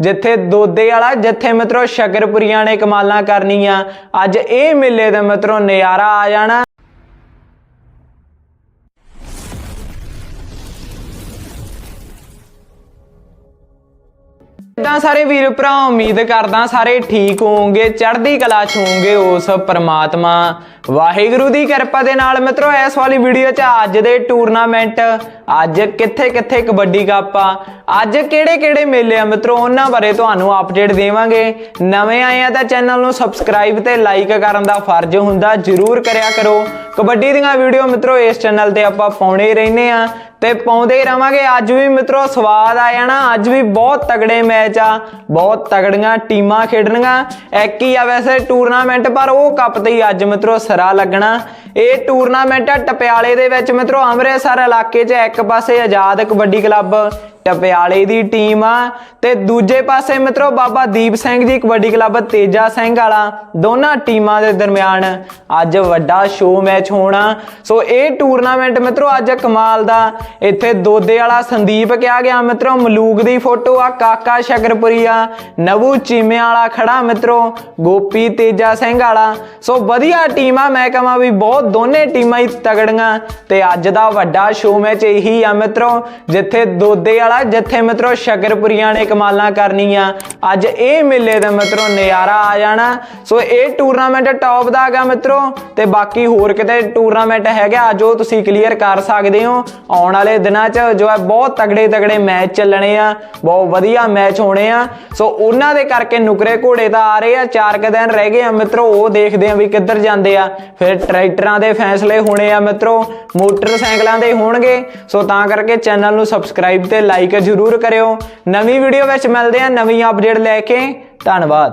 ਜਿੱਥੇ ਦੋਦੇ ਵਾਲਾ, ਜਿੱਥੇ ਮਿੱਤਰੋ ਸ਼ਕਰਪੁਰੀਆਂ ਨੇ ਕਮਾਲਾਂ ਕਰਨੀਆਂ, ਅੱਜ ਇਹ ਮੇਲੇ ਦਾ ਮਿੱਤਰੋ ਨਜ਼ਾਰਾ ਆ ਜਾਣਾ। ਇਦਾਂ ਸਾਰੇ ਵੀਰ ਭਰਾ, ਉਮੀਦ ਕਰਦਾ ਸਾਰੇ ਠੀਕ ਹੋਵੋਗੇ, ਚੜ੍ਹਦੀ ਕਲਾ ਚ ਹੋਵੋਗੇ ਉਸ ਪ੍ਰਮਾਤਮਾ। ਵਾਹਿਗੁਰੂ ਦੀ ਕਿਰਪਾ ਦੇ ਨਾਲ ਮਿੱਤਰੋ, ਇਸ ਵਾਲੀ ਵੀਡੀਓ 'ਚ ਅੱਜ ਦੇ ਟੂਰਨਾਮੈਂਟ ਅੱਜ ਕਿੱਥੇ ਕਿੱਥੇ ਕਬੱਡੀ ਕੱਪ ਆ, ਅੱਜ ਕਿਹੜੇ ਕਿਹੜੇ ਮੇਲੇ ਆ ਮਿੱਤਰੋ, ਉਹਨਾਂ ਬਾਰੇ ਤੁਹਾਨੂੰ ਅਪਡੇਟ ਦੇਵਾਂਗੇ। ਨਵੇਂ ਆਏ ਆ ਤਾਂ ਚੈਨਲ ਨੂੰ ਸਬਸਕ੍ਰਾਈਬ ਤੇ ਲਾਈਕ ਕਰਨ ਦਾ ਫਰਜ਼ ਹੁੰਦਾ, ਜਰੂਰ ਕਰਿਆ ਕਰੋ। ਕਬੱਡੀ ਦੀਆਂ ਵੀਡੀਓ ਮਿੱਤਰੋ, ਇਸ ਚੈਨਲ ਤੇ ਆਪਾਂ ਪਾਉਣੇ ਰਹਿੰਦੇ ਆ। ਤੇ ਪਾਉਂਦੇ ਹੀ ਰਵਾਂਗੇ। ਅੱਜ ਵੀ ਮਿੱਤਰੋ ਸਵਾਦ ਆ ਜਾਣਾ। ਅੱਜ ਵੀ ਬਹੁਤ ਤਗੜੇ ਮੈਚ ਆ। ਬਹੁਤ ਤਗੜੀਆਂ ਟੀਮਾਂ ਖੇਡਣੀਆਂ। ਇੱਕ ਹੀ ਆ ਵੈਸੇ ਟੂਰਨਾਮੈਂਟ ਪਰ ਉਹ ਕੱਪ ਤੇ ਹੀ ਅੱਜ ਮਿੱਤਰੋ ਸਰਾ ਲੱਗਣਾ। ਇਹ ਟੂਰਨਾਮੈਂਟ ਆ ਟਪਿਆਲੇ ਦੇ ਵਿੱਚ। ਮਿੱਤਰੋ ਅੰਮ੍ਰਿਤਸਰ ਇਲਾਕੇ 'ਚ ਇੱਕ ਪਾਸੇ ਆਜ਼ਾਦ ਕਬੱਡੀ ਕਲੱਬ ਟਪਿਆਲੇ ਦੀ ਟੀਮ ਆ। ਤੇ ਦੂਜੇ ਪਾਸੇ ਮਿੱਤਰੋ, ਬਾਬਾ ਦੀਪ ਸਿੰਘ ਜੀ ਕਬੱਡੀ ਕਲੱਬ, ਤੇਜਾ ਸਿੰਘ ਵਾਲਾ, ਦੋਨਾਂ ਟੀਮਾਂ ਦੇ ਦਰਮਿਆਨ ਅੱਜ ਵੱਡਾ ਸ਼ੋਅ ਮੈਚ ਹੋਣਾ। ਸੋ ਇਹ ਟੂਰਨਾਮੈਂਟ ਮਿੱਤਰੋ, ਅੱਜ ਕਮਾਲ ਦਾ। ਇੱਥੇ ਦੋਦੇ ਵਾਲਾ ਸੰਦੀਪ ਕਿਹਾ ਗਿਆ ਮਿੱਤਰੋ, ਮਲੂਕ ਦੀ ਫੋਟੋ ਆ, ਕਾਕਾ ਸ਼ਕਰਪੁਰੀਆ ਨਵੂ ਚੀਮੇ ਵਾਲਾ ਖੜਾ ਮਿੱਤਰੋ, ਗੋਪੀ, ਤੇਜਾ ਸਿੰਘ ਵਾਲਾ। ਸੋ ਵਧੀਆ ਟੀਮ ਆ ਮੈਂ ਕਹਾਂ ਵੀ ਬਹੁਤ ਦੋਨੇ ਟੀਮਾਂ ਹੀ ਤਗੜੀਆਂ। ਤੇ ਅੱਜ ਦਾ ਵੱਡਾ ਸ਼ੋਅ ਮੈਚ ਇਹੀ ਆ ਮਿੱਤਰੋ, ਜਿੱਥੇ ਦੋਦੇ ਵਾਲਾ ਜਿੱਥੇ ਮਿੱਤਰੋ ਸ਼ਕਰਪੁਰੀਆਂ ਨੇ ਕਮਾਲਾਂ ਕਰਨੀਆਂ, ਅੱਜ ਇਹ ਮੇਲੇ ਦਾ ਮਿੱਤਰੋ ਨਜ਼ਾਰਾ ਆ ਜਾਣਾ। ਸੋ ਇਹ ਟੂਰਨਾਮੈਂਟ ਟੌਪ ਦਾ ਹੈਗਾ ਮਿੱਤਰੋ, ਤੇ ਬਾਕੀ ਹੋਰ ਕਿਤੇ ਟੂਰਨਾਮੈਂਟ ਹੈਗਾ, ਜੋ ਤੁਸੀਂ ਕਲੀਅਰ ਕਰ ਸਕਦੇ ਹੋ। ਆਉਣ ਵਾਲੇ ਦਿਨਾਂ 'ਚ ਜੋ ਹੈ ਬਹੁਤ ਤਗੜੇ ਤਗੜੇ ਮੈਚ ਚੱਲਣੇ ਆ, ਬਹੁਤ ਵਧੀਆ ਮੈਚ ਹੋਣੇ ਆ। ਸੋ ਉਹਨਾਂ ਦੇ ਕਰਕੇ ਨੁਕਰੇ ਘੋੜੇ ਤਾਂ ਆ ਰਹੇ ਆ ਚਾਰ ਕੁ ਦਿਨ ਰਹਿ ਗਏ ਆ ਮਿੱਤਰੋ, ਉਹ ਦੇਖਦੇ ਆ ਵੀ ਕਿੱਧਰ ਜਾਂਦੇ ਆ। ਫਿਰ ਟਰੈਕਟਰਾਂ ਦੇ ਫੈਸਲੇ ਹੋਣੇ ਆ ਮਿੱਤਰੋ, ਮੋਟਰਸਾਈਕਲਾਂ ਦੇ ਹੋਣਗੇ। ਸੋ ਤਾਂ ਕਰਕੇ ਚੈਨਲ ਨੂੰ ਸਬਸਕ੍ਰਾਈਬ ਤੇ ਲਾਈਕ ਜ਼ਰੂਰ ਕਰਿਓ। ਨਵੀਂ ਵੀਡੀਓ ਵਿੱਚ ਮਿਲਦੇ ਹਾਂ ਨਵੀਂ ਅਪਡੇਟ ਲੈ ਕੇ। ਧੰਨਵਾਦ।